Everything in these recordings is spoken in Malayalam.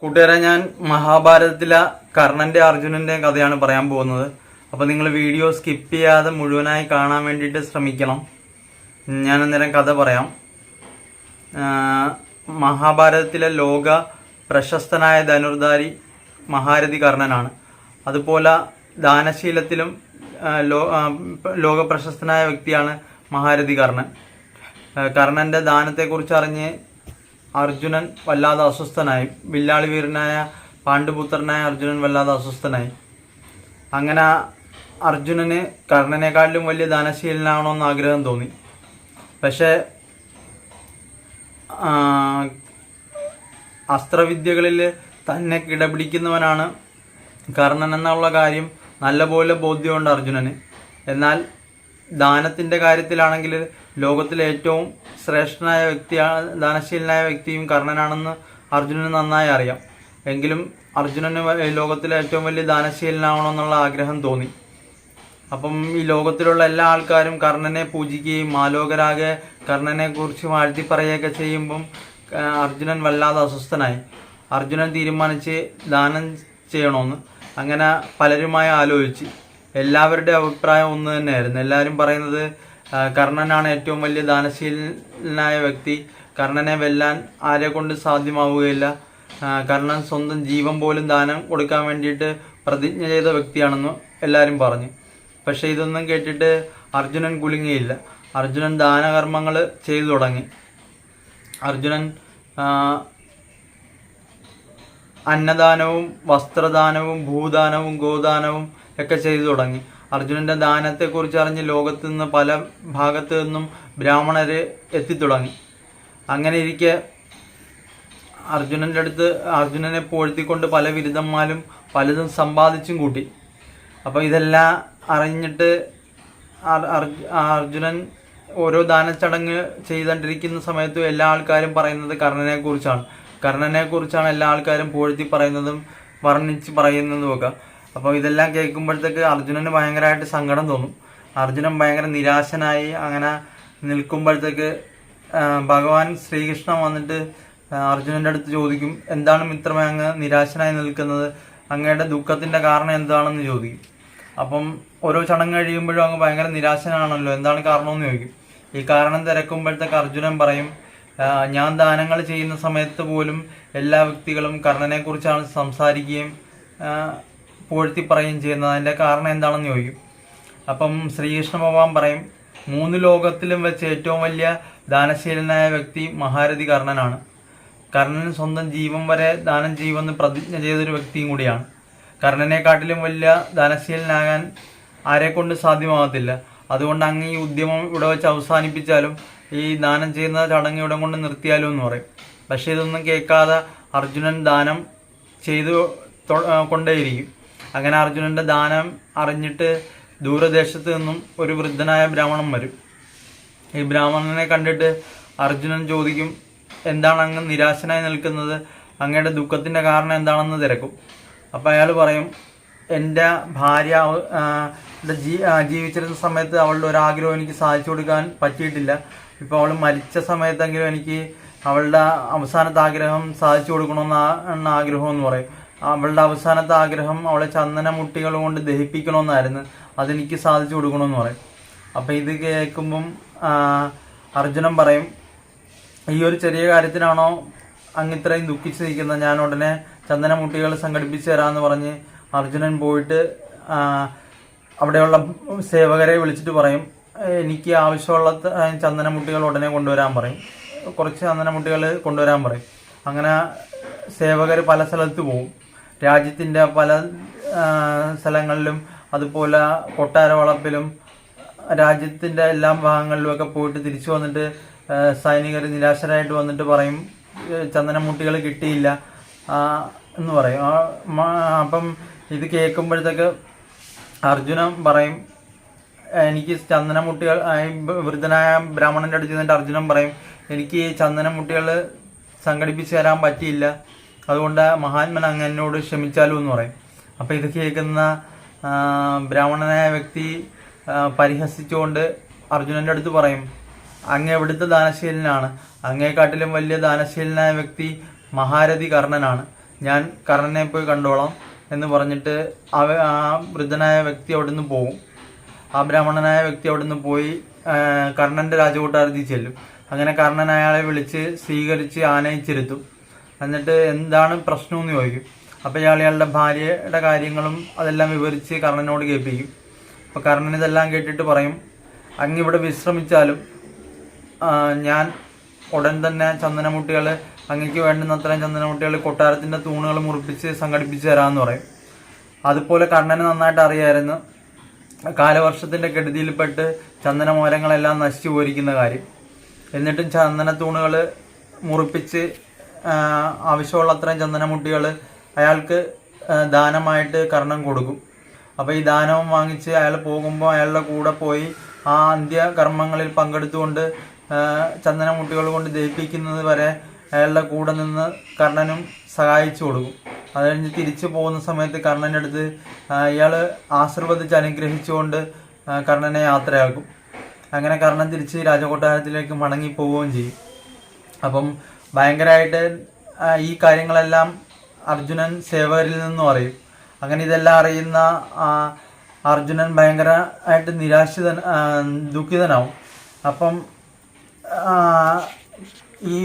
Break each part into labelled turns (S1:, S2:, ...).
S1: കൂട്ടുകാരെ ഞാൻ മഹാഭാരതത്തിലെ കർണന്റെ അർജുനന്റെ കഥയാണ് പറയാൻ പോകുന്നത്. അപ്പൊ നിങ്ങൾ വീഡിയോ സ്കിപ്പ് ചെയ്യാതെ മുഴുവനായി കാണാൻ വേണ്ടിയിട്ട് ശ്രമിക്കണം. ഞാൻ അന്നേരം കഥ പറയാം. മഹാഭാരതത്തിലെ ലോക പ്രശസ്തനായ ധനുർധാരി മഹാരഥി കർണനാണ്. അതുപോലെ ദാനശീലത്തിലും ലോക പ്രശസ്തനായ വ്യക്തിയാണ് മഹാരഥി കർണൻ. ആ, കർണന്റെ ദാനത്തെക്കുറിച്ച് അറിഞ്ഞ് അർജുനൻ വല്ലാതെ അസ്വസ്ഥനായി. വില്ലാളി വീരനായ പാണ്ഡുപുത്രനായ അർജുനൻ വല്ലാതെ അസ്വസ്ഥനായി. അങ്ങനെ അർജുനന് കർണനേക്കാളിലും വലിയ ദാനശീലനാവണമെന്ന് ആഗ്രഹം തോന്നി. പക്ഷേ അസ്ത്രവിദ്യകളിൽ തന്നെ കിടപിടിക്കുന്നവനാണ് കർണൻ എന്നുള്ള കാര്യം നല്ലപോലെ ബോധ്യമുണ്ട് അർജുനന്. എന്നാൽ ദാനത്തിന്റെ കാര്യത്തിലാണെങ്കിൽ ലോകത്തിലെ ഏറ്റവും ശ്രേഷ്ഠനായ വ്യക്തിയാണ് ദാനശീലനായ വ്യക്തിയും കർണനാണെന്ന് അർജുനന് നന്നായി അറിയാം. എങ്കിലും അർജുനന് ലോകത്തിലെ ഏറ്റവും വലിയ ദാനശീലനാവണമെന്നുള്ള ആഗ്രഹം തോന്നി. അപ്പം ഈ ലോകത്തിലുള്ള എല്ലാ ആൾക്കാരും കർണനെ പൂജിക്കുകയും മാലോകരാകെ കർണനെ കുറിച്ച് വാഴ്ത്തി പറയുകയൊക്കെ ചെയ്യുമ്പം അർജുനൻ വല്ലാതെ അസ്വസ്ഥനായി. അർജുനൻ തീരുമാനിച്ച് ദാനം ചെയ്യണമെന്ന് അങ്ങനെ പലരുമായി ആലോചിച്ച്. എല്ലാവരുടെ അഭിപ്രായം ഒന്ന് തന്നെയായിരുന്നു. എല്ലാവരും പറയുന്നത് കർണനാണ് ഏറ്റവും വലിയ ദാനശീലനായ വ്യക്തി. കർണനെ വെല്ലാൻ ആരെ കൊണ്ട് സാധ്യമാവുകയില്ല. കർണൻ സ്വന്തം ജീവൻ പോലും ദാനം കൊടുക്കാൻ വേണ്ടിയിട്ട് പ്രതിജ്ഞ ചെയ്ത വ്യക്തിയാണെന്ന് എല്ലാവരും പറഞ്ഞു. പക്ഷേ ഇതൊന്നും കേട്ടിട്ട് അർജുനൻ കുലുങ്ങിയില്ല. അർജുനൻ ദാനകർമ്മങ്ങൾ ചെയ്തു തുടങ്ങി. അർജുനൻ അന്നദാനവും വസ്ത്രദാനവും ഭൂദാനവും ഗോദാനവും ഒക്കെ ചെയ്തു തുടങ്ങി. അർജുനന്റെ ദാനത്തെക്കുറിച്ച് അറിഞ്ഞ് ലോകത്ത് നിന്ന് പല ഭാഗത്തു നിന്നും ബ്രാഹ്മണര് എത്തിത്തുടങ്ങി. അങ്ങനെ ഇരിക്കെ അർജുനന്റെ അടുത്ത് അർജുനനെ പോഴ്ത്തിക്കൊണ്ട് പല ബിരുദന്മാരും പലതും സമ്പാദിച്ചും കൂട്ടി. അപ്പോൾ ഇതെല്ലാം അറിഞ്ഞിട്ട് അർ- അർജുനൻ ഓരോ ദാനച്ചടങ്ങ് ചെയ്തുകൊണ്ടിരിക്കുന്ന സമയത്തും എല്ലാ ആൾക്കാരും പറയുന്നത് കർണനെ കുറിച്ചാണ് കർണനെ കുറിച്ചാണ് എല്ലാ ആൾക്കാരും പോഴ്ത്തി പറയുന്നതും വർണിച്ച് പറയുന്നതും ഒക്കെ അപ്പോൾ ഇതെല്ലാം കേൾക്കുമ്പോഴത്തേക്ക് അർജുനന് ഭയങ്കരമായിട്ട് സങ്കടം തോന്നും. അർജുനൻ ഭയങ്കര നിരാശനായി അങ്ങനെ നിൽക്കുമ്പോഴത്തേക്ക് ഭഗവാൻ ശ്രീകൃഷ്ണൻ വന്നിട്ട് അർജുനന്റെ അടുത്ത് ചോദിക്കും എന്താണ് മിത്രമേ അങ്ങ് നിരാശനായി നിൽക്കുന്നത്? അങ്ങയുടെ ദുഃഖത്തിന്റെ കാരണം എന്താണെന്ന് ചോദിക്കും. അപ്പം ഓരോ ചടങ്ങ് കഴിയുമ്പോഴും അങ്ങ് ഭയങ്കര നിരാശനാണല്ലോ എന്താണ് കാരണമെന്ന് ചോദിക്കും. ഈ കാരണം തിരക്കുമ്പോഴത്തേക്ക് അർജുനൻ പറയും ഞാൻ ദാനങ്ങൾ ചെയ്യുന്ന സമയത്ത് പോലും എല്ലാ വ്യക്തികളും കർണനെ കുറിച്ചാണ് സംസാരിക്കുകയും പുകഴ്ത്തി പറയുകയും ചെയ്യുന്നത്. അതിന്റെ കാരണം എന്താണെന്ന് ചോദിക്കും. അപ്പം ശ്രീകൃഷ്ണ ഭഗവാൻ പറയും മൂന്ന് ലോകത്തിലും വെച്ച് ഏറ്റവും വലിയ ദാനശീലനായ വ്യക്തി മഹാരഥി കർണനാണ്. കർണൻ സ്വന്തം ജീവൻ വരെ ദാനം ചെയ്യുമെന്ന് പ്രതിജ്ഞ ചെയ്തൊരു വ്യക്തിയും കൂടിയാണ്. കർണനെക്കാട്ടിലും വലിയ ദാനശീലനാകാൻ ആരെക്കൊണ്ട് കൊണ്ട് സാധ്യമാകത്തില്ല. അതുകൊണ്ട് അങ്ങ് ഈ ഉദ്യമം ഇവിടെ വെച്ച് അവസാനിപ്പിച്ചാലും ഈ ദാനം ചെയ്യുന്ന ചടങ്ങ് ഇവിടെ കൊണ്ട് നിർത്തിയാലും എന്ന് പറയും. പക്ഷേ ഇതൊന്നും കേൾക്കാതെ അർജുനൻ ദാനം ചെയ്തു കൊണ്ടേയിരിക്കും. അങ്ങനെ അർജുനന്റെ ദാനം അറിഞ്ഞിട്ട് ദൂരദേശത്ത് നിന്നും ഒരു വൃദ്ധനായ ബ്രാഹ്മണൻ വരും. ഈ ബ്രാഹ്മണനെ കണ്ടിട്ട് അർജുനൻ ചോദിക്കും എന്താണ് അങ്ങ് നിരാശനായി നിൽക്കുന്നത്? അങ്ങയുടെ ദുഃഖത്തിന്റെ കാരണം എന്താണെന്ന് തിരക്കും. അപ്പം അയാൾ പറയും എന്റെ ഭാര്യ ജീ- ജീവിച്ചിരുന്ന സമയത്ത് അവളുടെ ഒരാഗ്രഹം എനിക്ക് സാധിച്ചു കൊടുക്കാൻ പറ്റിയിട്ടില്ല. ഇപ്പോൾ അവൾ മരിച്ച സമയത്തെങ്കിലും എനിക്ക് അവളുടെ അവസാനത്തെ ആഗ്രഹം സാധിച്ചു കൊടുക്കണമെന്ന് ആഗ്രഹം എന്ന് പറയും. അവളുടെ അവസാനത്തെ ആഗ്രഹം അവളെ ചന്ദന മുട്ടികൾ കൊണ്ട് ദഹിപ്പിക്കണമെന്നായിരുന്നു. അതെനിക്ക് സാധിച്ചു കൊടുക്കണമെന്ന് പറയും. അപ്പം ഇത് കേൾക്കുമ്പം അർജുനൻ പറയും ഈ ഒരു ചെറിയ കാര്യത്തിനാണോ അങ്ങ് ഇത്രയും ദുഃഖിച്ച് നിൽക്കുന്നത്? ഞാൻ ഉടനെ ചന്ദന മുട്ടികൾ സംഘടിപ്പിച്ചു തരാമെന്ന് പറഞ്ഞ് അർജുനൻ പോയിട്ട് അവിടെയുള്ള സേവകരെ വിളിച്ചിട്ട് പറയും എനിക്ക് ആവശ്യമുള്ള ചന്ദന ചന്ദനമുട്ടികൾ ഉടനെ കൊണ്ടുവരാൻ പറയും. കുറച്ച് ചന്ദനമുട്ടികൾ കൊണ്ടുവരാൻ പറയും. അങ്ങനെ സേവകർ പല സ്ഥലത്ത് പോകും രാജ്യത്തിന്റെ പല സ്ഥലങ്ങളിലും അതുപോലെ കൊട്ടാര വളപ്പിലും രാജ്യത്തിന്റെ എല്ലാ ഭാഗങ്ങളിലുമൊക്കെ പോയിട്ട് തിരിച്ചു വന്നിട്ട് സൈനികർ നിരാശരായിട്ട് വന്നിട്ട് പറയും ചന്ദനമുട്ടികൾ കിട്ടിയില്ല എന്ന് പറയും. അപ്പം ഇത് കേൾക്കുമ്പോഴത്തേക്ക് അർജുനൻ പറയും എനിക്ക് ചന്ദനമുട്ടികൾ വൃദ്ധനായ ബ്രാഹ്മണന്റെ അടുത്ത് ചെന്നിട്ട് അർജുനൻ പറയും എനിക്ക് ചന്ദനമുട്ടികൾ സംഘടിപ്പിച്ച് തരാൻ പറ്റിയില്ല. അതുകൊണ്ട് മഹാത്മൻ അങ്ങനോട് ക്ഷമിച്ചാലും എന്ന് പറയും. അപ്പം ഇത് കേൾക്കുന്ന ബ്രാഹ്മണനായ വ്യക്തി പരിഹസിച്ചുകൊണ്ട് അർജുനന്റെ അടുത്ത് പറയും അങ്ങ് എവിടുത്തെ ദാനശീലനാണ്? അങ്ങേക്കാട്ടിലും വലിയ ദാനശീലനായ വ്യക്തി മഹാരഥി കർണനാണ്. ഞാൻ കർണനെ പോയി കണ്ടോളാം എന്ന് പറഞ്ഞിട്ട് അവ ആ വൃദ്ധനായ വ്യക്തി അവിടുന്ന് പോകും ആ ബ്രാഹ്മണനായ വ്യക്തി അവിടുന്ന് പോയി കർണന്റെ രാജകൊട്ടാരത്തിൽ ചെല്ലും. അങ്ങനെ കർണൻ അയാളെ വിളിച്ച് സ്വീകരിച്ച് ആനയിച്ചിരുത്തും. എന്നിട്ട് എന്താണ് പ്രശ്നം എന്ന് ചോദിക്കും. അപ്പോൾ ഇയാൾ ഇയാളുടെ ഭാര്യയുടെ കാര്യങ്ങളും അതെല്ലാം വിവരിച്ച് കർണനോട് കേൾപ്പിക്കും. അപ്പോൾ കർണൻ ഇതെല്ലാം കേട്ടിട്ട് പറയും അങ്ങ് ഇവിടെ വിശ്രമിച്ചാലും ഞാൻ ഉടൻ തന്നെ ചന്ദനമുട്ടികൾ അങ്ങക്ക് വേണ്ടുന്ന അത്രയും ചന്ദനമുട്ടികൾ കൊട്ടാരത്തിന്റെ തൂണുകൾ മുറിപ്പിച്ച് സംഘടിപ്പിച്ച് തരാമെന്ന് പറയും. അതുപോലെ കർണന് നന്നായിട്ട് അറിയായിരുന്നു കാലവർഷത്തിന്റെ കെടുതിയിൽപ്പെട്ട് ചന്ദനമോരങ്ങളെല്ലാം നശിച്ചു പോയിരിക്കുന്ന കാര്യം. എന്നിട്ടും ചന്ദന തൂണുകൾ മുറിപ്പിച്ച് ആ, ആവശ്യമുള്ള അത്രയും ചന്ദനമുട്ടികൾ അയാൾക്ക് ദാനമായിട്ട് കർണം കൊടുക്കും. അപ്പോൾ ഈ ദാനവും വാങ്ങിച്ച് അയാൾ പോകുമ്പോൾ അയാളുടെ കൂടെ പോയി ആ അന്ത്യകർമ്മങ്ങളിൽ പങ്കെടുത്തുകൊണ്ട് ചന്ദനമുട്ടികൾ കൊണ്ട് ദഹിപ്പിക്കുന്നത് വരെ അയാളുടെ കൂടെ നിന്ന് കർണനും സഹായിച്ചു കൊടുക്കും. അത് കഴിഞ്ഞ് തിരിച്ചു പോകുന്ന സമയത്ത് കർണന്റെ അടുത്ത് ഇയാൾ ആശീർവദിച്ച് അനുഗ്രഹിച്ചുകൊണ്ട് കർണനെ യാത്രയാക്കും. അങ്ങനെ കർണൻ തിരിച്ച് രാജകൊട്ടാരത്തിലേക്ക് മടങ്ങി പോവുകയും ചെയ്യും. അപ്പം ഭയങ്കരമായിട്ട് ഈ കാര്യങ്ങളെല്ലാം അർജുനൻ സേവകരിൽ നിന്നും അറിയും. അങ്ങനെ ഇതെല്ലാം അറിയുന്ന അർജുനൻ ഭയങ്കരമായിട്ട് നിരാശിത ദുഃഖിതനാവും. അപ്പം ഈ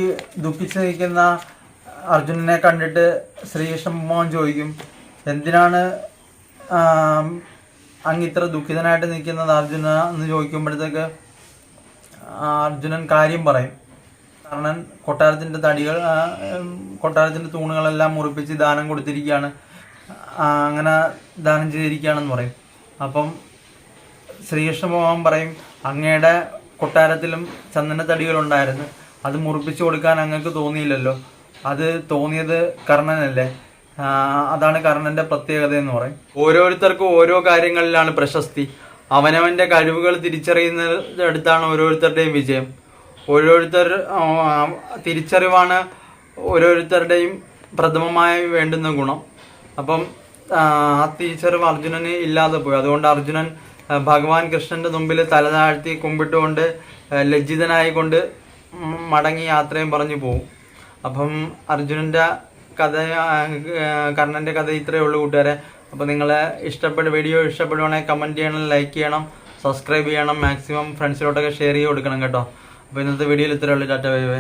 S1: ദുഃഖിച്ച് നിൽക്കുന്ന അർജുനനെ കണ്ടിട്ട് ശ്രീകൃഷ്ണ മോഹൻ ചോദിക്കും എന്തിനാണ് അങ്ങ് ഇത്ര ദുഃഖിതനായിട്ട് നിൽക്കുന്നത്? അർജുന എന്ന് ചോദിക്കുമ്പോഴത്തേക്ക് അർജുനൻ കാര്യം പറയും. കാരണം കൊട്ടാരത്തിന്റെ തടികൾ കൊട്ടാരത്തിന്റെ തൂണുകളെല്ലാം മുറിപ്പിച്ച് ദാനം കൊടുത്തിരിക്കുകയാണ്. അങ്ങനെ ദാനം ചെയ്തിരിക്കുകയാണെന്ന് പറയും. അപ്പം ശ്രീകൃഷ്ണ ഭഗവാൻ പറയും അങ്ങയുടെ കൊട്ടാരത്തിലും ചന്ദന തടികളുണ്ടായിരുന്നു. അത് മുറിപ്പിച്ചു കൊടുക്കാൻ അങ്ങക്ക് തോന്നിയില്ലല്ലോ. അത് തോന്നിയത് കർണനല്ലേ? അതാണ് കർണന്റെ പ്രത്യേകത എന്ന് പറയും. ഓരോരുത്തർക്കും ഓരോ കാര്യങ്ങളിലാണ് പ്രശസ്തി. അവനവന്റെ കഴിവുകൾ തിരിച്ചറിയുന്നിടത്താണ് ഓരോരുത്തരുടെയും വിജയം. ഓരോരുത്തർ തിരിച്ചറിവാണ് ഓരോരുത്തരുടെയും പ്രഥമമായി വേണ്ടുന്ന ഗുണം. അപ്പം ആ തിരിച്ചറിവ് അർജുനന് ഇല്ലാതെ പോയി. അതുകൊണ്ട് അർജുനൻ ഭഗവാൻ കൃഷ്ണന്റെ മുമ്പിൽ തലതാഴ്ത്തി കുമ്പിട്ടുകൊണ്ട് ലജ്ജിതനായിക്കൊണ്ട് മടങ്ങി യാത്രയും പറഞ്ഞു പോകും അപ്പം അർജുനന്റെ കഥ കർണന്റെ കഥ ഇത്രയേ ഉള്ളൂ കൂട്ടുകാരെ. അപ്പോൾ നിങ്ങളെ ഇഷ്ടപ്പെട്ട വീഡിയോ ഇഷ്ടപ്പെടുവാണെങ്കിൽ കമന്റ് ചെയ്യണം ലൈക്ക് ചെയ്യണം സബ്സ്ക്രൈബ് ചെയ്യണം. മാക്സിമം ഫ്രണ്ട്സിലോട്ടൊക്കെ ഷെയർ ചെയ്ത് കൊടുക്കണം കേട്ടോ. അപ്പോൾ ഇന്നത്തെ വീഡിയോയിൽ ഇത്രയുള്ള ടാറ്റ ബൈ.